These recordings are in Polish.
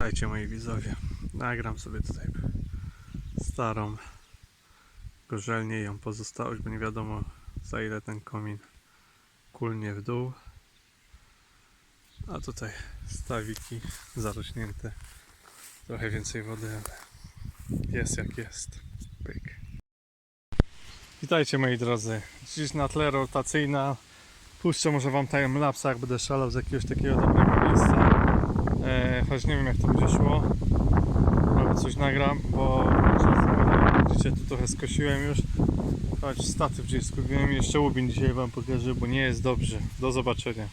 Dajcie moi widzowie, nagram sobie tutaj starą gorzelnię ją pozostałość, bo nie wiadomo za ile ten komin kulnie w dół. A tutaj stawiki zarośnięte, trochę więcej wody, ale jest jak jest. Pyk. Witajcie moi drodzy, dziś na tle rotacyjna. Puszczę może wam timelapsa, jak będę szalał z jakiegoś takiego dobrego miejsca. E, choć nie wiem jak to będzie szło. Ale coś nagram, bo widzicie tu trochę skosiłem już. Choć statyw gdzieś skupiłem. Jeszcze łubin dzisiaj wam pokażę, bo nie jest dobrze. Do zobaczenia.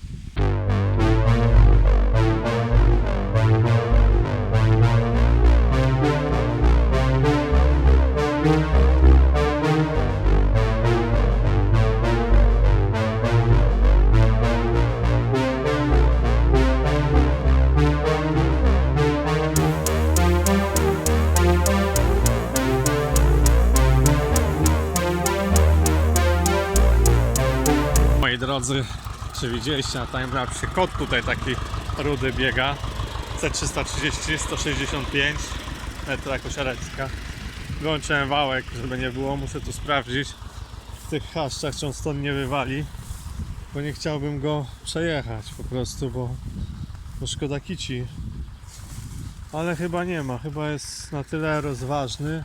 Drodzy, czy widzieliście na timelapsie kot tutaj taki rudy biega. C330 165 metra kosiarecka wyłączyłem wałek, żeby nie było, muszę tu sprawdzić. W tych chaszczach, czy on stąd nie wywali bo nie chciałbym go przejechać po prostu, bo, bo szkoda kici. Ale chyba nie ma, chyba jest na tyle rozważny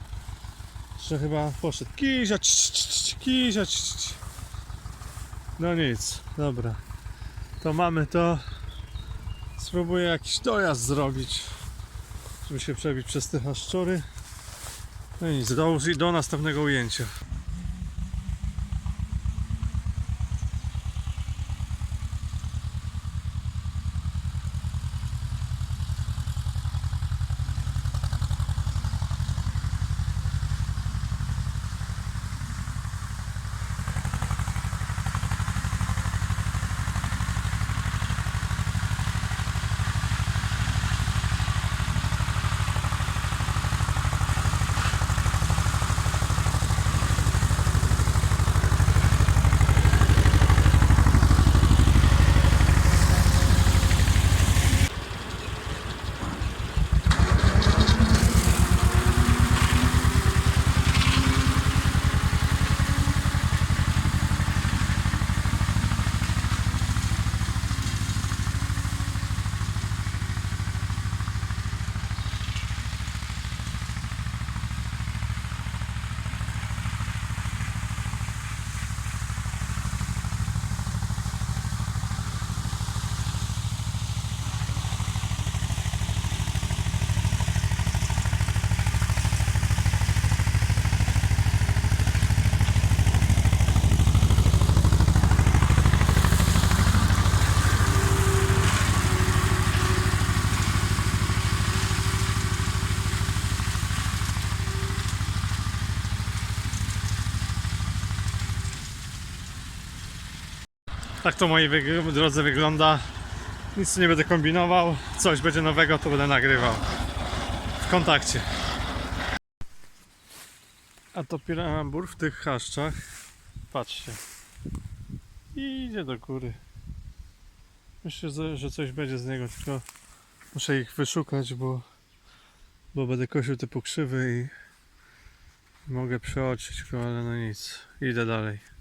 że chyba poszedł. Kizia, cz, cz, cz, kizia, cz, cz. No nic, dobra. To mamy to. Spróbuję jakiś dojazd zrobić, żeby się przebić przez te haszczory. No i nic, do, do następnego ujęcia. Tak to moi wyg- drodzy wygląda. Nic nie będę kombinował. Coś będzie nowego, to będę nagrywał. W kontakcie. A to pirambur w tych chaszczach. Patrzcie. I idzie do góry. Myślę, że- coś będzie z niego, tylko muszę ich wyszukać, bo, bo będę kosił te pokrzywy i mogę przeoczyć ale no nic. Idę dalej.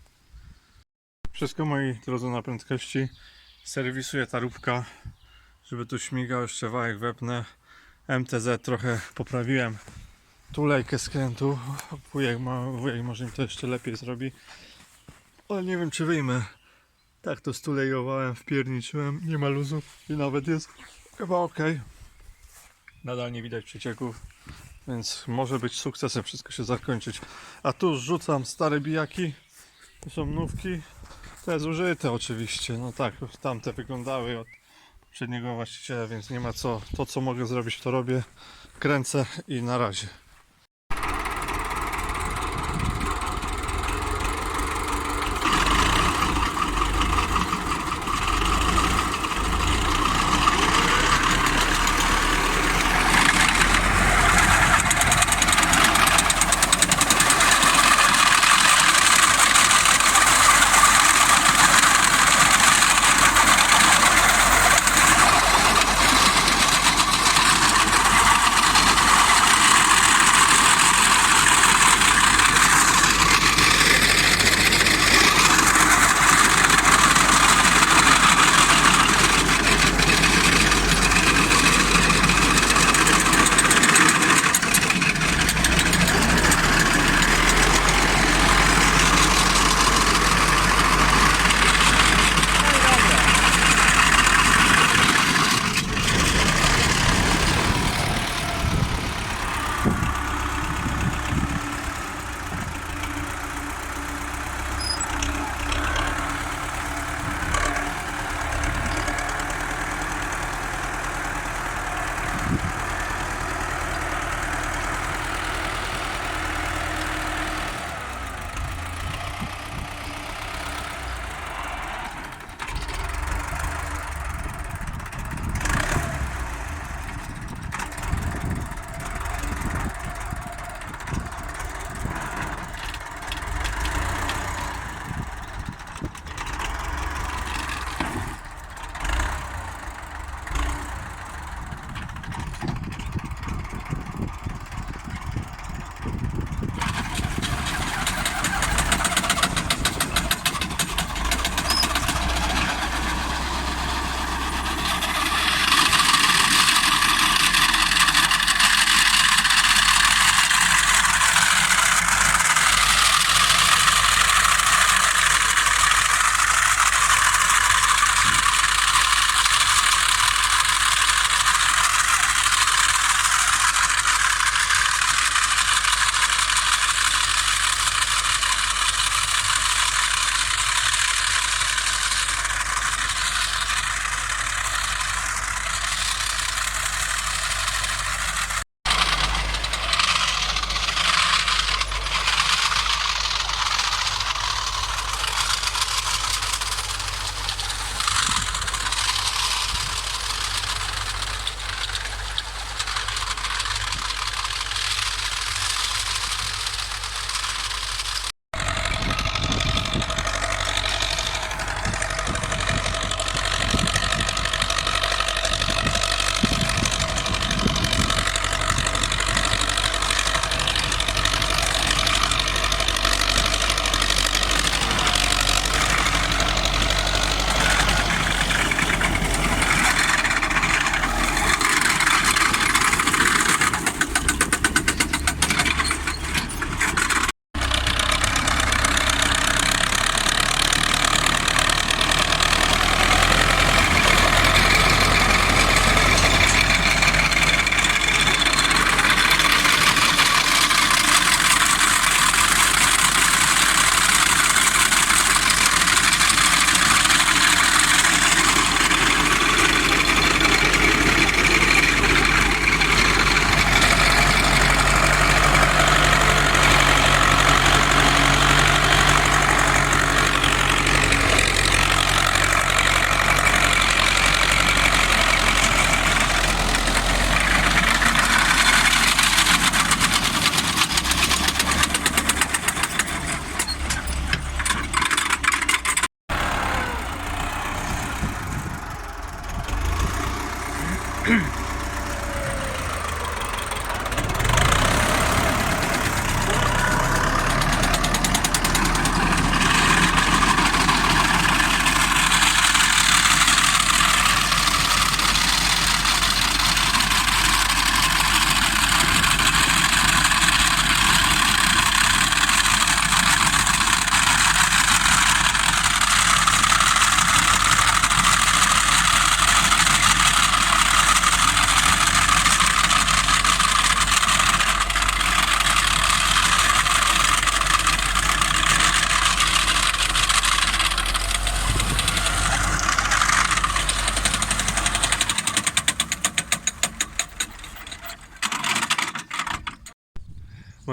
Wszystko moi drodzy na prędkości. Serwisuję ta róbka, żeby tu śmigał jeszcze wałek wepnę. MTZ trochę poprawiłem tulejkę skrętu. Wujek, ma, wujek może mi to jeszcze lepiej zrobi. Ale nie wiem czy wyjmę. Tak to stulejowałem, wpierniczyłem, nie ma luzu i nawet jest chyba ok. Nadal nie widać przecieków, więc może być sukcesem wszystko się zakończyć. A tu rzucam stare bijaki, to są nówki. Te zużyte oczywiście, no tak, tamte wyglądały od poprzedniego właściciela, więc nie ma co, to co mogę zrobić to robię, kręcę i na razie.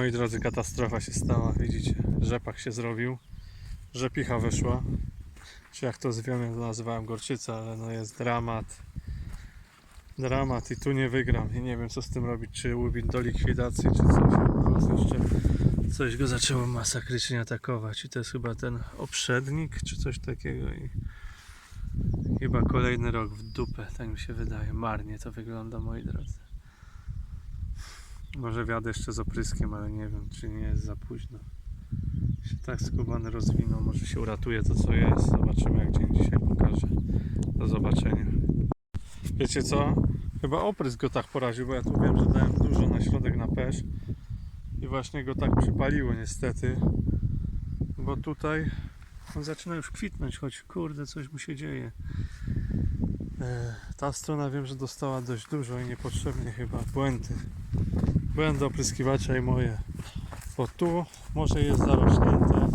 Moi drodzy, katastrofa się stała, widzicie. Rzepak się zrobił, rzepicha wyszła. Czy jak to zwiemy, to nazywałem gorczyca, ale no jest dramat. Dramat i tu nie wygram i nie wiem co z tym robić, czy łubić do likwidacji, czy coś. Po jeszcze coś go zaczęło masakrycznie atakować i to jest chyba ten oprzednik, czy coś takiego i chyba kolejny rok w dupę, tak mi się wydaje. Marnie to wygląda, moi drodzy. Może wiadę jeszcze z opryskiem, ale nie wiem, czy nie jest za późno. Się tak skubany rozwinął, może się uratuje to co jest. Zobaczymy jak dzień dzisiaj pokaże. Do zobaczenia. Wiecie co? Chyba oprysk go tak poraził, bo ja tu wiem, że dałem dużo na środek na pesz i właśnie go tak przypaliło niestety. Bo tutaj on zaczyna już kwitnąć, choć kurde coś mu się dzieje. E, Ta strona wiem, że dostała dość dużo i niepotrzebnie chyba błędy. Błędy opryskiwacza i moje. Bo tu może jest zarośnięte,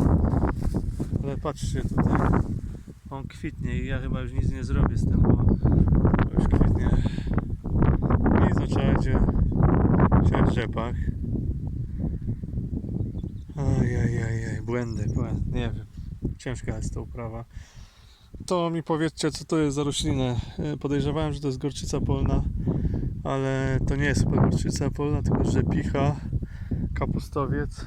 ale patrzcie tutaj. On kwitnie i ja chyba już nic nie zrobię z tym, bo już kwitnie. I zaczęła cię ciąć rzepak. Ajajajaj, błędy, błędy, nie wiem. Ciężka jest to uprawa. To mi powiedzcie, co to jest za roślinę. E, Podejrzewałem, że to jest gorczyca polna, ale to nie jest gorczyca polna, tylko rzepicha, kapustowiec.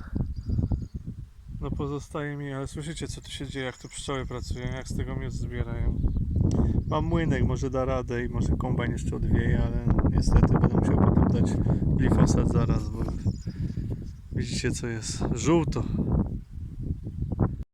No pozostaje mi, ale słyszycie co tu się dzieje, jak tu pszczoły pracują, jak z tego miód zbierają. Mam młynek, może da radę i może kombajn jeszcze odwieje, ale no, niestety będę musiał potem dać glifosat zaraz, bo widzicie co jest, żółto.